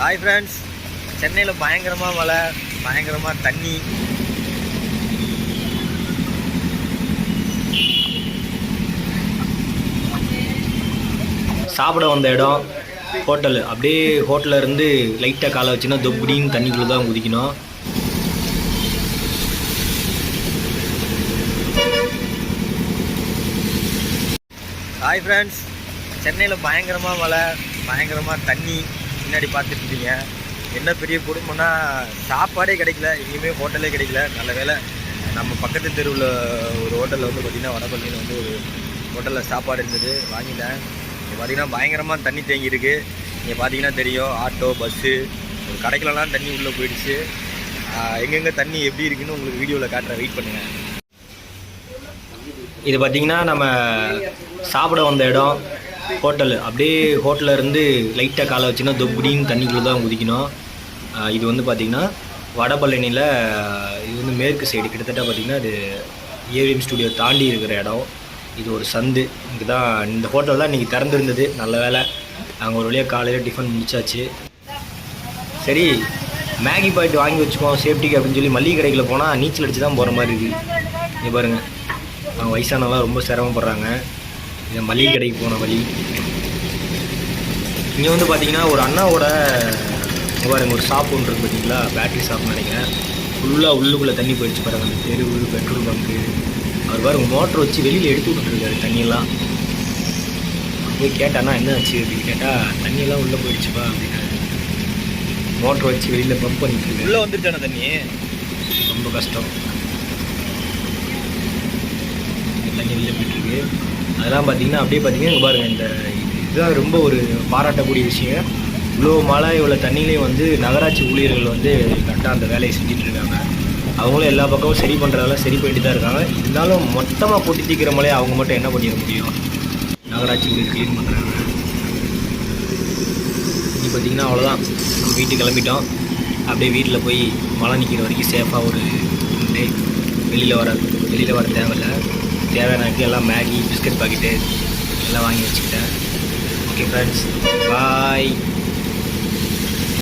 Hi friends சென்னையில் பயங்கரமாக மழை பயங்கரமாக தண்ணி. சாப்பிட வந்த இடம் ஹோட்டல் அப்படியே ஹோட்டலில் இருந்து லைட்டாக காலை வச்சுன்னா தொப்புடின்னு தண்ணிக்குள்ளே தான் குதிக்கணும். ஹாய் ஃப்ரெண்ட்ஸ் சென்னையில் பயங்கரமாக மழை பயங்கரமாக தண்ணி. முன்னாடி பார்த்துட்டு இருக்கீங்க என்ன பெரிய குடும்பம்னா சாப்பாடே கிடைக்கல. எங்கேயுமே ஹோட்டலே கிடைக்கல. நல்ல வேளை நம்ம பக்கத்து தெருவில் ஒரு ஹோட்டலில் வந்து பார்த்திங்கன்னா வடபள்ளியில் வந்து ஒரு ஹோட்டலில் சாப்பாடு இருந்தது. வாங்கிட்டேன். இங்கே பார்த்தீங்கன்னா பயங்கரமாக தண்ணி தேங்கி இருக்கு இங்கே பார்த்தீங்கன்னா தெரியும் ஆட்டோ பஸ்ஸு ஒரு கடைக்கெல்லாம் தண்ணி உள்ளே போயிடுச்சு. எங்கெங்கே தண்ணி எப்படி இருக்குன்னு உங்களுக்கு வீடியோவில் காட்டுறேன். வெயிட் பண்ணுங்கள் இது பார்த்திங்கன்னா நம்ம சாப்பிட வந்த இடம். ஹோட்டல். அப்படியே ஹோட்டலில் இருந்து லைட்டாக காலை வச்சுன்னா தொப்புடின்னு தண்ணிக்குள்ளே தான் குதிக்கணும். இது வந்து பார்த்திங்கன்னா வடபழனியில் இது வந்து மேற்கு சைடு. கிட்டத்தட்ட பார்த்திங்கன்னா இது ஏவிஎம் ஸ்டுடியோ தாண்டி இருக்கிற இடம். இது ஒரு சந்து. இங்கே தான் இந்த ஹோட்டல் தான் இன்றைக்கி திறந்துருந்தது. நல்ல வேலை. நாங்கள் ஒரு வழியாக காலையில் டிஃபன் முடிச்சாச்சு. சரி மேகி பாயிண்ட் வாங்கி வச்சுக்கோம் சேஃப்டிக்கு அப்படின்னு சொல்லி மளிகை கடையில் போனால் நீச்சல் அடித்து தான் போகிற மாதிரி இருக்குது இங்கே பாருங்கள் அவங்க வயசானவங்களாம் ரொம்ப சிரமப்படுறாங்க. இது மளிகை கடைக்கு போன வழி. இங்கே வந்து பார்த்தீங்கன்னா ஒரு அண்ணாவோட பாருங்க ஒரு ஷாப் ஒன்று இருக்குது பார்த்தீங்களா பேட்டரி ஷாப்னு நினைக்கிறேன். ஃபுல்லாக உள்ளுக்குள்ளே தண்ணி போயிடுச்சு பாருங்க அந்த தெருவு பெட்ரோல் பங்க்கு அவர் பாருங்க மோட்டர் வச்சு வெளியில் எடுத்து விட்டுருக்காரு தண்ணியெல்லாம். போய் கேட்டானா என்ன ஆச்சு? அப்படின்னு கேட்டால் தண்ணியெல்லாம் உள்ளே போயிடுச்சுப்பா அப்படின்னாரு. மோட்டர் வச்சு வெளியில் பம்ப் பண்ணிட்டு உள்ளே வந்துருச்சானே தண்ணி? ரொம்ப கஷ்டம். தண்ணி வெளில இருக்குது அதெல்லாம் பார்த்தீங்கன்னா அப்படியே பார்த்தீங்கன்னா இங்க பாருங்க இந்த இதுதான் ரொம்ப ஒரு பாராட்டக்கூடிய விஷயம். இவ்வளோ மழை இவ்வளோ தண்ணியிலையும் வந்து நகராட்சி ஊழியர்கள் வந்து கரெக்டாக அந்த வேலையை செஞ்சிட்ருக்காங்க அவங்களும் எல்லா பக்கமும் சரி பண்ணுறதெல்லாம் சரி பண்ணிட்டு தான் இருக்காங்க. இருந்தாலும் மொத்தமாக கொட்டி தீக்கிற மழையை அவங்க மட்டும் என்ன பண்ணிட முடியும்? நகராட்சி ஊழியர் க்ளீன் பண்ணுறாங்க இனி பார்த்தீங்கன்னா அவ்வளோதான் நம்ம வீட்டுக்கு கிளம்பிட்டோம். அப்படியே வீட்டில் போய் மழை நிற்கிற வரைக்கும் சேஃபாக ஒரு டே வெளியில் வர வெளியில் வர தேவையில்ல. தேவையானக்கு எல்லாம் மேகி பிஸ்கட் பாக்கெட்டு எல்லாம் வாங்கி வச்சுக்கிட்டேன். Okay friends bye